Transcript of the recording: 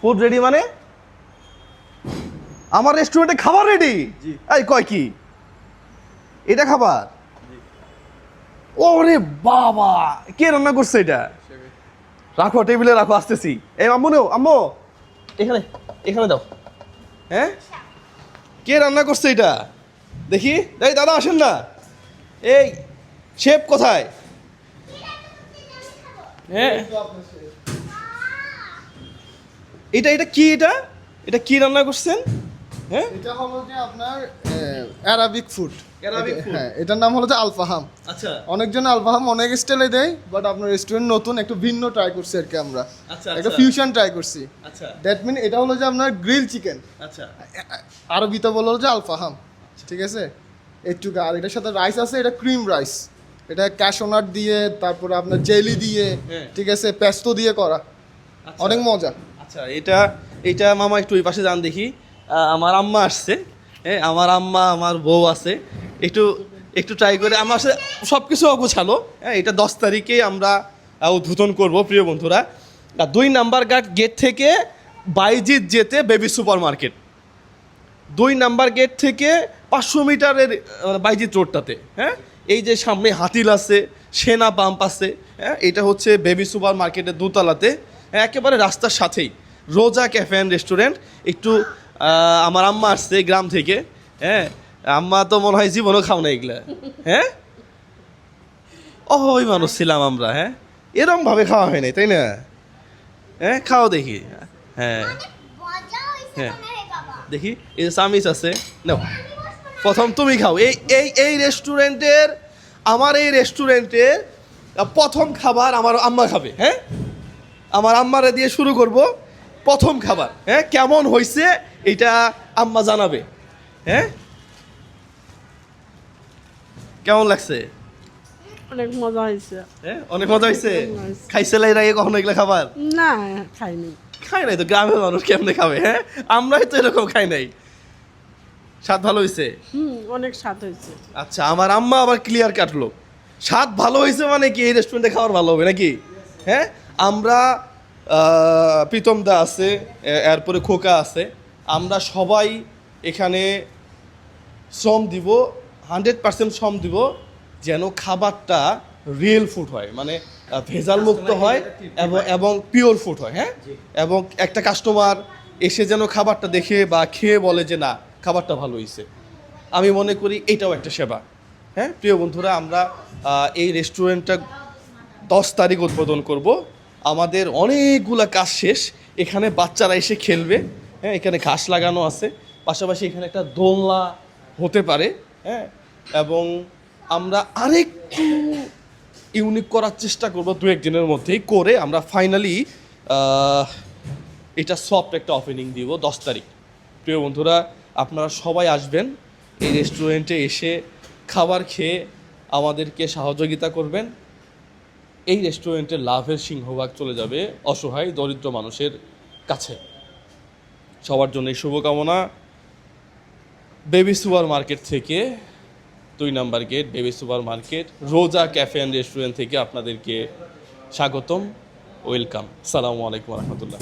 Food ready মানে? আমার রেস্টুরেন্টে খাবার রেডি এই কয় কি? এটা খাবার? ওরে বাবা কে রান্না করছে এটা? রাখো টেবিলে রাখো আসতেছি। এই আম্মু নেও আম্মু। এখানে এখানে দাও। হ্যাঁ? কে রান্না করছে এটা? দেখি। এই দাদা আসেন না। এই শেফ কোথায়? হ্যাঁ। এটা এটা কি এটা? এটা কি রান্না করছেন? হ্যাঁ? এটা হলো যে আপনার অ্যারাবিক ফুড হ্যাঁ এটার নাম হলো যে আলফাহাম আচ্ছা। অনেকজন আলফাহাম অনেক স্টাইলে দেয় বাট আপনার রেস্টুরেন্ট নতুন একটু ভিন্ন ট্রাই করছি আর কি আমরা। আচ্ছা, একটা আচ্ছা। ফিউশন ট্রাই করছি। আচ্ছা। দ্যাট মিন এটা হলো যে আপনার গ্রিল চিকেন আচ্ছা। আরবিতে বলো যে আলফাহাম ঠিক আছে? একটু আর এটার সাথে রাইস আছে এটা ক্রিম রাইস এটা ক্যাশোনাট দিয়ে তারপরে আপনার জেলি দিয়ে হ্যাঁ। ঠিক আছে? পেস্তো দিয়ে করা। আচ্ছা। অনেক মজা। আচ্ছা এটা এটা মামা একটু ওই পাশে যান দেখি। আমার আম্মা আসছে। হ্যাঁ আমার আম্মা, আমার বউ আছে। একটু একটু ট্রাই করে, আমার সাথে সব কিছু অগোছালো। হ্যাঁ এটা দশ তারিখে আমরা উদ্বোধন করব, প্রিয় বন্ধুরা। দুই নাম্বার গার্ড গেট থেকে বাইজিৎ যেতে বেবি সুপার মার্কেট দুই নাম্বার গেট থেকে পাঁচশো মিটারের বাইজিৎ রোডটাতে হ্যাঁ? এই যে সামনে হাতিল আছে, সেনা পাম্প আছে হ্যাঁ? এটা হচ্ছে বেবি সুপার মার্কেটের দোতলাতে একেবারে রাস্তার সাথেই। রোজা ক্যাফে অ্যান্ড রেস্টুরেন্ট। একটু আমার আম্মা আসছে গ্রাম থেকে হ্যাঁ? আম্মা তো মনে হয় জীবনও খাও না এগুলা হ্যাঁ? ওই মানুষ ছিলাম আমরা হ্যাঁ? এরম ভাবে খাওয়া হয় নাই, তাই না? হ্যাঁ খাও দেখি হ্যাঁ। হ্যাঁ। দেখি, এই যে আছে, নাও। প্রথম তুমি খাও, এই এই এই রেস্টুরেন্টের, আমার এই রেস্টুরেন্টের প্রথম খাবার আমার আম্মা খাবে হ্যাঁ? আমার আম্মারে দিয়ে শুরু করব। প্রথম খাবার। হ্যাঁ কেমন হয়েছে এটা আম্মা জানাবে। হ্যাঁ? কেমন লাগছে? অনেক মজা হয়েছে হ্যাঁ অনেক মজা হয়েছে খাইছে এর আগে কখনো এগুলো খাবার? না খাইনি খাই নাই। তো গ্রামের মানুষ কেমনে খাবে হ্যাঁ? আমরাই তো এরকম খাই নাই। স্বাদ ভালো হয়েছে হুম অনেক স্বাদ হয়েছে আচ্ছা আমার আম্মা আবার ক্লিয়ার কাটলো স্বাদ ভালো হয়েছে মানে কি এই রেস্টুরেন্টে খাবার ভালো হবে নাকি? হ্যাঁ? আমরা প্রীতম দা আছে এরপরে খোকা আছে। আমরা সবাই এখানে শ্রম দিব হান্ড্রেড পার্সেন্ট শ্রম দিব যেন খাবারটা রিয়েল ফুড হয়। মানে ভেজাল মুক্ত হয় এবং এবং পিওর ফুড হয় হ্যাঁ? এবং একটা কাস্টমার এসে যেন খাবারটা দেখে বা খেয়ে বলে যে না খাবারটা ভালো হয়েছে আমি মনে করি এটাও একটা সেবা হ্যাঁ? প্রিয় বন্ধুরা আমরা এই রেস্টুরেন্টটা দশ তারিখ উদ্বোধন করব। আমাদের অনেকগুলা কাজ শেষ। এখানে বাচ্চারা এসে খেলবে। হ্যাঁ এখানে ঘাস লাগানো আছে। পাশাপাশি এখানে একটা দোলনা হতে পারে। হ্যাঁ এবং আমরা আরেকটু ইউনিক করার চেষ্টা করব দু একদিনের মধ্যেই করে আমরা ফাইনালি এটা সফট একটা ওপেনিং দিব দশ তারিখ। প্রিয় বন্ধুরা, আপনারা সবাই আসবেন এই রেস্টুরেন্টে এসে খাবার খেয়ে আমাদেরকে সহযোগিতা করবেন। এই রেস্টুরেন্টের লাভের সিংহভাগ চলে যাবে অসহায় দরিদ্র মানুষের কাছে। সবার জন্য এই শুভকামনা। বেবি সুপার মার্কেট থেকে দুই number gate baby super market Roza cafe and restaurant থেকে আপনাদেরকে স্বাগতম। ওয়েলকাম সালামু আলাইকুম রহমতুল্লাহ।